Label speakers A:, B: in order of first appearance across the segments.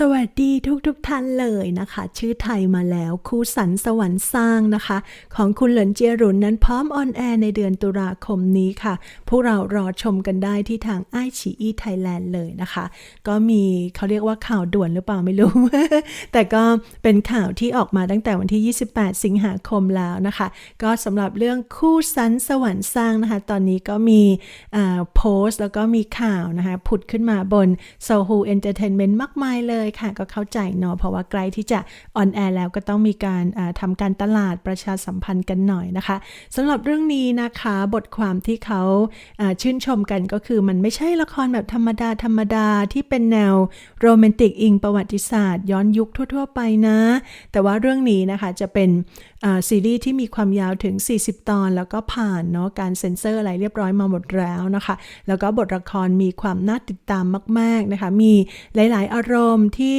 A: สวัสดีทุกทุกท่านเลยนะคะ ชื่อไทยมาแล้วคู่สันสวรรค์สร้างนะคะ ของคุณเหลินเจียหรุนนั้นพร้อมออนแอร์ในเดือนตุลาคมนี้ค่ะ พวกเรารอชมกันได้ที่ทางไอชีอีไทยแลนด์เลยนะคะ ก็มีเขาเรียกว่าข่าวด่วนหรือเปล่าไม่รู้ แต่ก็เป็นข่าวที่ออกมาตั้งแต่วันที่ 28 สิงหาคมแล้วนะคะ ก็สำหรับเรื่องคู่สันสวรรค์สร้างนะคะ ตอนนี้ก็มีโพสต์แล้วก็มีข่าวนะคะผุดขึ้นมาบน s o h o Entertainment มากมายเลยค่ะ ก็เข้าใจเนาะเพราะว่าใกล้ที่จะออนแอร์แล้วก็ต้องมีการอ่าทำการตลาดประชาสัมพันธ์กันหน่อยนะคะสำหรับเรื่องนี้นะคะบทความที่เขาชื่นชมกันก็คือมันไม่ใช่ละครแบบธรรมดาธรรมดาที่เป็นแนวโรแมนติกอิงประวัติศาสตร์ ย้อนยุคทั่ว ๆ ไปนะ แต่ว่าเรื่องนี้นะคะจะเป็นซีรีส์ที่มีความยาวถึง 40 ตอน แล้วก็ผ่านเนาะการเซ็นเซอร์อะไรเรียบร้อยมาหมดแล้วนะคะ แล้วก็บทละครมีความน่าติดตามมาก ๆนะคะ มีหลาย ๆ อารมณ์ที่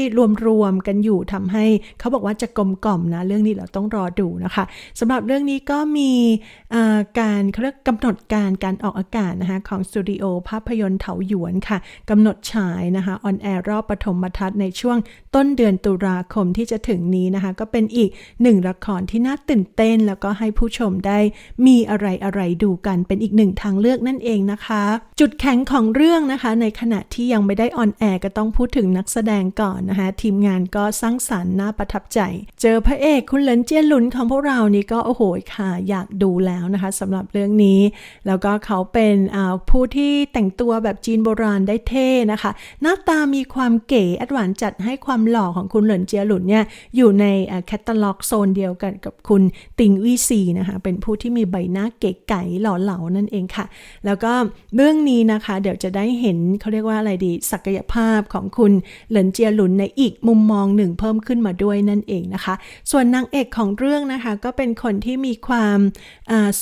A: รวม ๆ กันอยู่ทำให้เขาบอกว่าจะกลมกล่อมนะ เรื่องนี้เราต้องรอดูนะคะสำหรับเรื่องนี้ก็มีการเขาเรียกกำหนดการการออกอากาศนะคะของสตูดิโอภาพยนตร์เถาหยวนค่ะกำหนดฉายนะคะออนแอร์รอบปฐมทัศน์ในช่วงต้นเดือนตุลาคมที่จะถึงนี้นะคะ ก็เป็นอีกหนึ่งละครที่น่าตื่นเต้น แล้วก็ให้ผู้ชมได้มีอะไรอะไรๆดูกันเป็นอีกหนึ่งทางเลือกนั่นเองนะคะ จุดแข็งของเรื่องนะคะ ในขณะที่ยังไม่ได้ออนแอร์ก็ต้องพูดถึงนักแสดงก่อนนะคะ ทีมงานก็สร้างสรรค์น่าประทับใจ เจอพระเอกคุณเหลินเจียหลุนของพวกเรานี่ก็โอ้โหค่ะอยากดูแล้วนะคะสำหรับเรื่องนี้ แล้วก็เขาเป็นผู้ที่แต่งตัวแบบจีนโบราณได้เท่นะคะ หน้าตามีความเก๋แอดวานจัดให้ความหล่อของคุณเหลินเจียหลุนเนี่ยอยู่ในแคตตาล็อกโซนเดียวกันกับคุณติงวีซีนะคะ เป็นผู้ที่มีใบหน้าเก๋ไก๋หล่อเหลานั่นเองค่ะ แล้วก็เรื่องนี้นะคะ เดี๋ยวจะได้เห็นเขาเรียกว่าอะไรดี ศักยภาพของคุณเหลินเจียหลุนในอีกมุมมองหนึ่งเพิ่มขึ้นมาด้วยนั่นเองนะคะ ส่วนนางเอกของเรื่องนะคะก็เป็นคนที่มีความ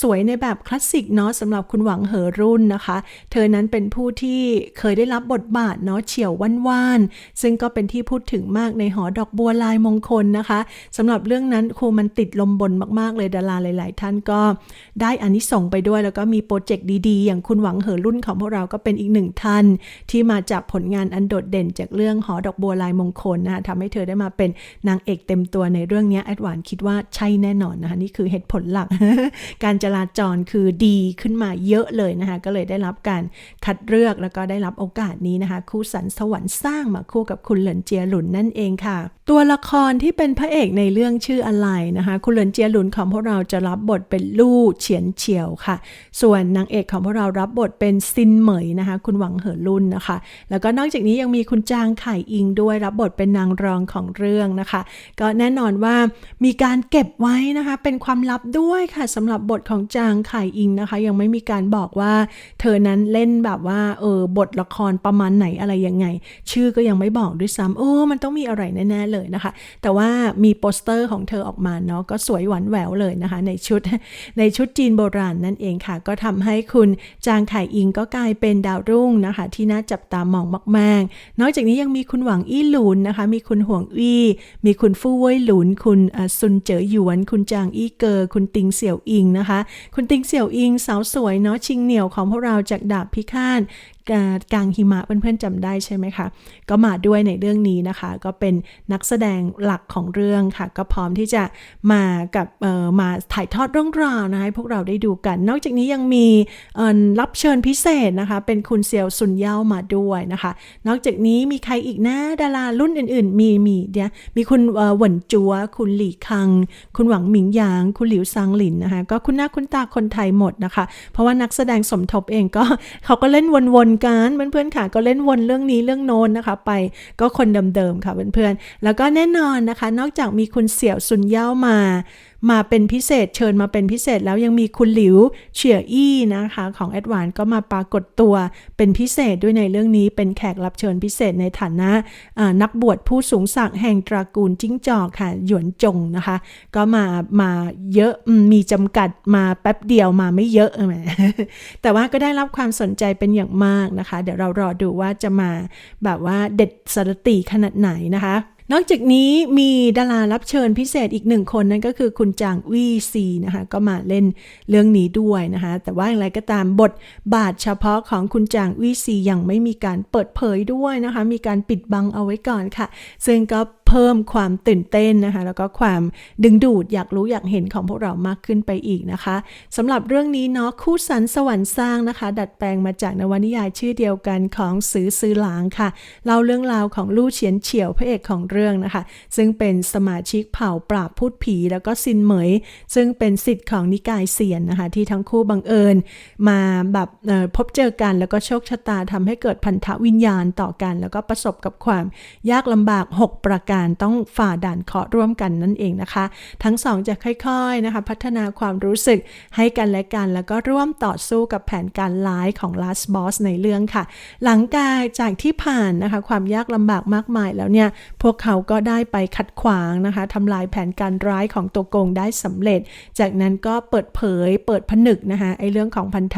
A: สวยในแบบคลาสสิกเนาะสำหรับคุณหวังเหอรุ่นนะคะ เธอนั้นเป็นผู้ที่เคยได้รับบทบาทเนาะเฉียวว่านว่านๆซึ่งก็เป็นที่พูดถึงมากในหอดอกบัวลายมงคลนะคะสำหรับเรื่องนั้นครูมันติดลมบนมาก ๆ เลยดาราหลาย ๆ ท่านก็ได้อานิสงส์ไปด้วย แล้วก็มีโปรเจกต์ดีๆ อย่างคุณหวังเหอรุ่นของพวกเราก็เป็นอีกหนึ่งท่าน ที่มาจากผลงานอันโดดเด่นจากเรื่องหอดอกบัวลายมงคลนะคะทำให้เธอได้มาเป็นนางเอกเต็มตัวในเรื่องนี้แอดวานคิดว่าใช่แน่นอนนะคะนี่คือเหตุผลหลัก การจราจรคือดีขึ้นมาเยอะเลยนะคะก็เลยได้รับการคัดเลือกแล้วก็ได้รับโอกาสนี้นะคะคู่สันสวรรค์สร้างมาคู่กับคุณเหลินเจียหลุนนั่นเองค่ะ ตัวละครที่เป็นพระเอกในเรื่องชื่ออะไรนะคะ คุณหลินเจียหลุนของพวกเราจะรับบทเป็นลู่เฉียนเฉียวค่ะ ส่วนนางเอกของพวกเรารับบทเป็นซินเหมยนะคะ คุณหวังเหอรุ่นนะคะ แล้วก็นอกจากนี้ยังมีคุณจางไข่อิงด้วยรับบทเป็นนางรองของเรื่องนะคะ ก็แน่นอนว่ามีการเก็บไว้นะคะ เป็นความลับด้วยค่ะสำหรับบทของจางไข่อิงนะคะ ยังไม่มีการบอกว่า เธอนั้นเล่นแบบว่าเออบทละครประมาณไหนอะไรยังไง ชื่อก็ยังไม่บอกด้วยซ้ำโอ้มันต้องมีอะไรแน่ๆเลยนะคะ แต่ว่ามีโปสเตอร์ของเธอออกมาเนาะก็สวยหวานแหววเลยนะคะ ในชุดในชุดจีนโบราณนั่นเองค่ะ ก็ทำให้คุณจางไข่อิงก็กลายเป็นดาวรุ่งนะคะ ที่น่าจับตามองมากๆ นอกจากนี้ยังมีคุณหวังอี้หลุนนะคะ มีคุณห่วงอี้มีคุณฟู่เว่ยหลุน คุณซุนเจ๋อหยวน คุณจางอี้เกอคุณติงเสี่ยวอิงนะคะ คุณติงเสี่ยวอิงสาวสวยเนาะชิงเหนียวของพวกเราจากดาบพิฆาต กากลางหิมะเพื่อนๆจำได้ใช่ไหมคะ ก็มาด้วยในเรื่องนี้นะคะ ก็เป็นนักแสดงหลักของเรื่องค่ะ ก็พร้อมที่จะมากับมาถ่ายทอดเรื่องราวนะคะให้พวกเราได้ดูกัน นอกจากนี้ยังมีรับเชิญพิเศษนะคะ เป็นคุณเซียวซุนเย่ามาด้วยนะคะ นอกจากนี้มีใครอีกนะดารารุ่นอื่น ๆ มีมีเนี่ยมีคุณหวนจัว คุณหลี่คัง คุณหวังหมิงหยาง คุณหลิวซางหลินนะคะก็คุณหน้าคุณตาคนไทยหมดนะคะ เพราะว่านักแสดงสมทบเองก็เขาก็เล่นวนกันเพื่อนๆค่ะ ก็เล่นวนเรื่องนี้เรื่องโน้นนะคะ ไปก็คนเดิมๆค่ะเพื่อนๆแล้วก็แน่นอนนะคะ นอกจากมีคุณเสี่ยวซุนเย่ามามาเป็นพิเศษเชิญมาเป็นพิเศษแล้วยังมีคุณหลิวเฉียอี้นะคะ ของแอดวานก็มาปรากฏตัวเป็นพิเศษด้วยในเรื่องนี้เป็นแขกรับเชิญพิเศษในฐานะนักบวชผู้สูงศักดิ์แห่งตระกูลจิ้งจอกค่ะ หยวนจงนะคะ ก็มามาเยอะมีจำกัดมาแป๊บเดียวมาไม่เยอะแหมแต่ว่าก็ได้รับความสนใจเป็นอย่างมากนะคะ เดี๋ยวเรารอดูว่าจะมาแบบว่าเด็ดสรติขนาดไหนนะคะ นอกจากนี้มีดารารับเชิญพิเศษอีกหนึ่งคนนั่นก็คือคุณจางวี่ซีนะคะก็มาเล่นเรื่องนี้ด้วยนะคะ แต่ว่าอย่างไรก็ตามบทบาทเฉพาะของคุณจางวี่ซียังไม่มีการเปิดเผยด้วยนะคะ มีการปิดบังเอาไว้ก่อนค่ะ ซึ่งก็ เพิ่มความตื่นเต้นนะคะ แล้วก็ความดึงดูดอยากรู้อยากเห็นของพวกเรามากขึ้นไปอีกนะคะสำหรับเรื่องนี้เนาะคู่สันสวรรค์สร้างนะคะ ดัดแปลงมาจากนวนิยายชื่อเดียวกันของสือซือหลางค่ะเล่าเรื่องราวของลู่เฉียนเฉียวพระเอกของเรื่องนะคะ ซึ่งเป็นสมาชิกเผ่าปราบพูดผี แล้วก็ซินเหมย ซึ่งเป็นสิทธิ์ของนิกายเซียนนะคะ ที่ทั้งคู่บังเอิญ มาแบบพบเจอกันแล้วก็โชคชะตาทำให้เกิดพันธวิญญาณต่อกัน แล้วก็ประสบกับความยากลำบาก 6 ประการต้องฝ่าด่านเคาะร่วมกันนั่นเองนะคะ ทั้งสองจะค่อยๆนะคะ พัฒนาความรู้สึกให้กันและกัน แล้วก็ร่วมต่อสู้กับแผนการร้ายของ Last Boss ในเรื่องค่ะ หลังจากจากที่ผ่านนะคะ ความยากลำบากมากมายแล้วเนี่ย พวกเขาก็ได้ไปขัดขวางนะคะทำลายแผนการร้ายของตัวโกงได้สำเร็จ จากนั้นก็เปิดเผยเปิดผนึกนะคะไอเรื่องของพันธ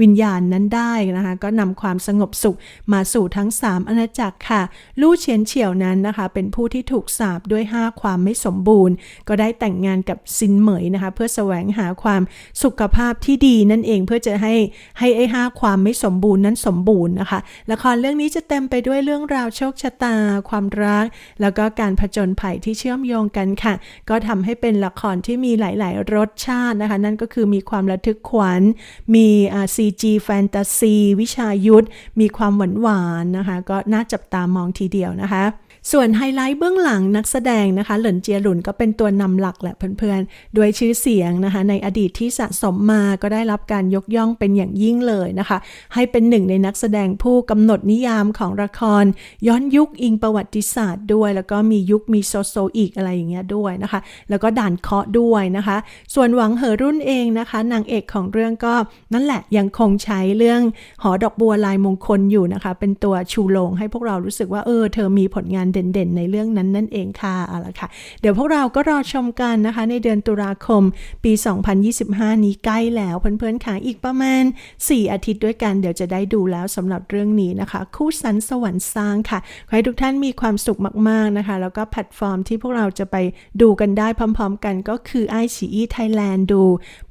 A: วิญญาณนั้นได้นะคะ ก็นำความสงบสุขมาสู่ทั้ง 3 อาณาจักรค่ะ ลู่เฉียนเฉียวนั้นนะคะ เป็นผู้ที่ถูกสาปด้วย 5 ความไม่สมบูรณ์ ก็ได้แต่งงานกับซินเหมยนะคะ เพื่อแสวงหาความสุขภาพที่ดีนั่นเองเพื่อจะให้ให้ไอ้ห้าความไม่สมบูรณ์นั้นสมบูรณ์นะคะละครเรื่องนี้จะเต็มไปด้วยเรื่องราวโชคชะตา ความรัก แล้วก็การผจญภัยที่เชื่อมโยงกันค่ะ ก็ทำให้เป็นละครที่มีหลาย ๆ รสชาตินะคะ นั่นก็คือมีความระทึกขวัญ มีอ่า CG แฟนตาซีวิชายุทธมีความหวานหวานนะคะ ก็น่าจับตามองทีเดียวนะคะ ส่วนไฮไลท์เบื้องหลังนักแสดงนะคะ เหลินเจียหลุนก็เป็นตัวนำหลักแหละเพื่อนๆ ด้วยชื่อเสียงนะคะ ในอดีตที่สะสมมาก็ได้รับการยกย่องเป็นอย่างยิ่งเลยนะคะ ให้เป็นหนึ่งในนักแสดงผู้กำหนดนิยามของละคร ย้อนยุคอิงประวัติศาสตร์ด้วย แล้วก็มียุคมีโซโซอีกอะไรอย่างเงี้ยด้วยนะคะ แล้วก็ด่านเคาะด้วยนะคะ ส่วนหวังเหอรุ่นเองนะคะ นางเอกของเรื่องก็นั่นแหละยังคงใช้เรื่องหอดอกบัวลายมงคลอยู่นะคะ เป็นตัวชูโรงให้พวกเรารู้สึกว่าเออเธอมีผลงานเด่นๆ ในเรื่องนั้นนั่นเองค่ะเอาละค่ะ เดี๋ยวพวกเราก็รอชมกันนะคะ ในเดือนตุลาคมปี 2025 นี้ใกล้แล้วเพื่อนๆค่ะอีกประมาณ 4 อาทิตย์ด้วยกัน เดี๋ยวจะได้ดูแล้วสำหรับเรื่องนี้นะคะ คู่สันสวรรค์สร้างค่ะขอให้ทุกท่านมีความสุขมากๆนะคะ แล้วก็แพลตฟอร์มที่พวกเราจะไปดูกันได้พร้อม ๆ กันก็คือ i อ e Thailand ดู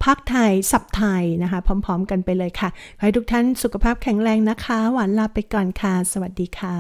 A: ภาคไทยสับไทยนะคะ พร้อม ๆ กันไปเลยค่ะขอให้ทุกท่านสุขภาพแข็งแรงนะคะ หวานลาไปก่อนค่ะ สวัสดีค่ะ